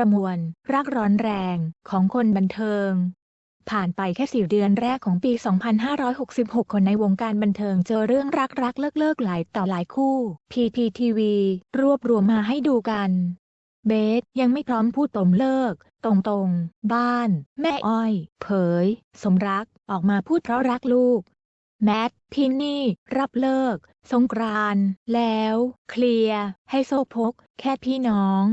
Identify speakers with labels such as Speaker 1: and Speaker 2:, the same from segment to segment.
Speaker 1: ประมวล รักร้อนแรงของคนบันเทิง ผ่านไปแค่สี่เดือนแรกของปี 2566 คนในวงการบันเทิงเจอเรื่องรักรักเลิกเลิกหลายต่อหลายคู่ PPTV รวบรวมมาให้ดูกันเบสยังไม่พร้อมพูดตรงเลิก ตรงๆบ้าน แม่อ้อย เผย สมรักออกมาพูดเพราะรักลูก แมทพินนี่ รับเลิก สงกรานแล้ว เคลียร์ ให้โซพก แค่พี่น้อง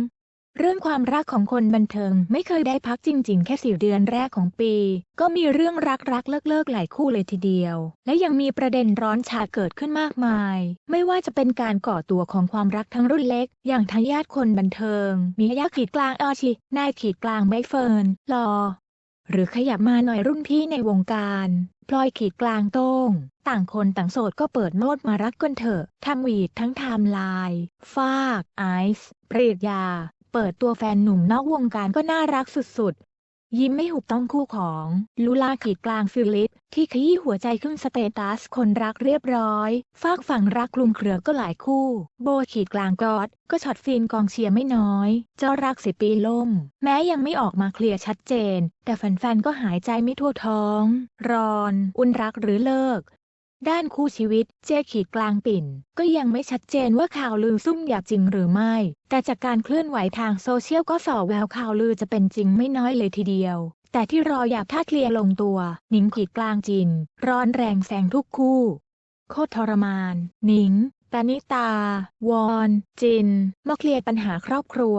Speaker 1: เรื่องความรักของคนบันเทิงไม่เคยได้พักจริง ๆ แค่สี่เดือนแรกของปี ก็มีเรื่องรักรักเลิกเลิกๆหลายคู่เลยทีเดียว และยังมีประเด็นร้อนฉาเกิดขึ้นมากมาย ไม่ว่าจะเป็นการก่อตัวของความรักทั้งรุ่นเล็ก อย่างทายาทคนบันเทิง มียาขีดกลางออชิ นายขีดกลางใบเฟิร์นลอ หรือขยับมาหน่อยรุ่นพี่ในวงการพลอยขีดกลางโต้ง ต่างคนต่างโสดก็เปิดโมดมารักกันเถอะทำวีดทั้งไทม์ไลน์ฟาก ไอซ์เปรียดยา เปิดตัวแฟนหนุ่มนอกวงการก็น่ารักสุดๆ ยิ้มไม่หุบต้องคู่ของลูลาขีดกลางฟิลิปที่ขยี้หัวใจขึ้นสเตตัสคนรักเรียบร้อย ฝากฝั่งรักคลุมเครือก็หลายคู่ โบขีดกลางกอด ก็ช็อตฟินกองเชียร์ไม่น้อยเจ้ารักสิปีล่ม แม้ยังไม่ออกมาเคลียร์ชัดเจน แต่แฟนๆก็หายใจไม่ทั่วท้อง รอน อุ่นรักหรือเลิก ด้านคู่ชีวิตเจขีดกลางปิ่น ก็ยังไม่ชัดเจนว่าข่าวลือซุ่มหยาบจริงหรือไม่ แต่จากการเคลื่อนไหวทางโซเชียลก็ส่อแววข่าวลือจะเป็นจริงไม่น้อยเลยทีเดียว แต่ที่รออยากถ้าเคลียร์ลงตัวหนิงขีดกลางจิน ร้อนแรงแซงทุกคู่ โคตรทรมานหนิงตานิตา วอน จินมาเคลียร์ปัญหาครอบครัว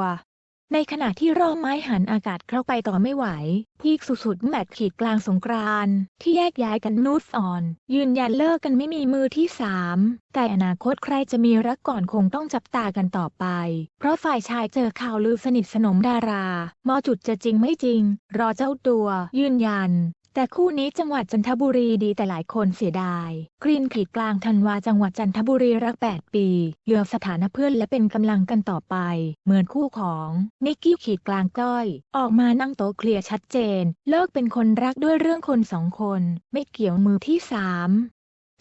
Speaker 1: ในขณะที่รอบไม้หันอากาศเข้าไปต่อไม่ไหว พีคสุดๆแมตช์ขีดกลางสงกรานต์ที่แยกย้ายกันนูดออน ยืนยันเลิกกันไม่มีมือที่สามแต่อนาคตใครจะมีรักก่อนคงต้องจับตากันต่อไป เพราะฝ่ายชายเจอข่าวลือสนิทสนมดารามอจุดจะจริงไม่จริง รอเจ้าตัวยืนยัน แต่คู่นี้จังหวัดจันทบุรีดีแต่หลายคนเสียดาย กรีนขีดกลางธันวาจังหวัดจันทบุรีรัก 8 ปี เหลือสถานะเพื่อนและเป็นกำลังกันต่อไป เหมือนคู่ของนิกกี้ขีดกลางก้อย ออกมานั่งโต๊ะเคลียร์ชัดเจน เลิกเป็นคนรักด้วยเรื่องคนสองคน ไม่เกี่ยวมือที่สาม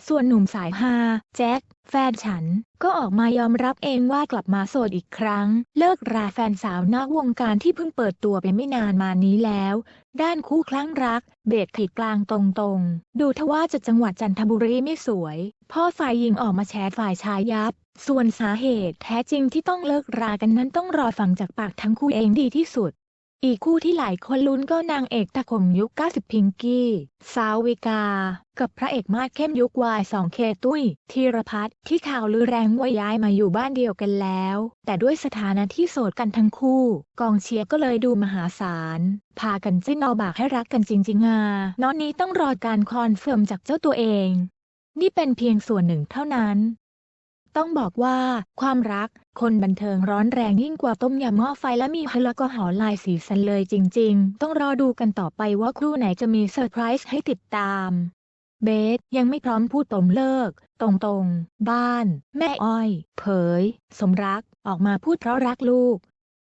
Speaker 1: ส่วนหนุ่มสายฮาแจ็คแฟนฉัน ก็ออกมายอมรับเองว่ากลับมาโสดอีกครั้ง เลิกราแฟนสาวนอกวงการที่เพิ่งเปิดตัวไปไม่นานมานี้แล้ว ด้านคู่คลั่งรัก เบรกขีดกลางตรงๆ ดูทว่าจะจังหวัดจันทบุรีไม่สวย พ่อฝ่ายหญิงออกมาแชร์ฝ่ายชายยับ ส่วนสาเหตุแท้จริงที่ต้องเลิกรากันนั้นต้องรอฟังจากปากทั้งคู่เองดีที่สุด อีกคู่ที่หลายคนลุ้นก็นางเอกตะขมยุค 90 พิงกี้ สาววิกา กับพระเอกมาดเข้มยุควาย2เคตุ้ยธีรพัฒน์ที่ข่าวลือแรงว่าย้ายมาอยู่บ้านเดียวกันแล้ว แต่ด้วยสถานะที่โสดกันทั้งคู่ กองเชียร์ก็เลยดูมหาศาล พากันจิ้นเอาบากให้รักกันจริงๆอะนอนนี้ต้องรอการคอนเฟิร์มจากเจ้าตัวเอง นี่เป็นเพียงส่วนหนึ่งเท่านั้น ต้องบอกว่าความรักคนบันเทิงร้อนแรงยิ่งกว่าต้มยำหม้อไฟและมีพละก็หอลายสีสันเลยจริง ๆ ต้องรอดูกันต่อไปว่าคู่ไหนจะมีเซอร์ไพรส์ให้ติดตาม เบสยังไม่พร้อมพูดตมเลิก ตรงๆ บ้าน แม่อ้อย เผย สมรักออกมาพูดเพราะรักลูก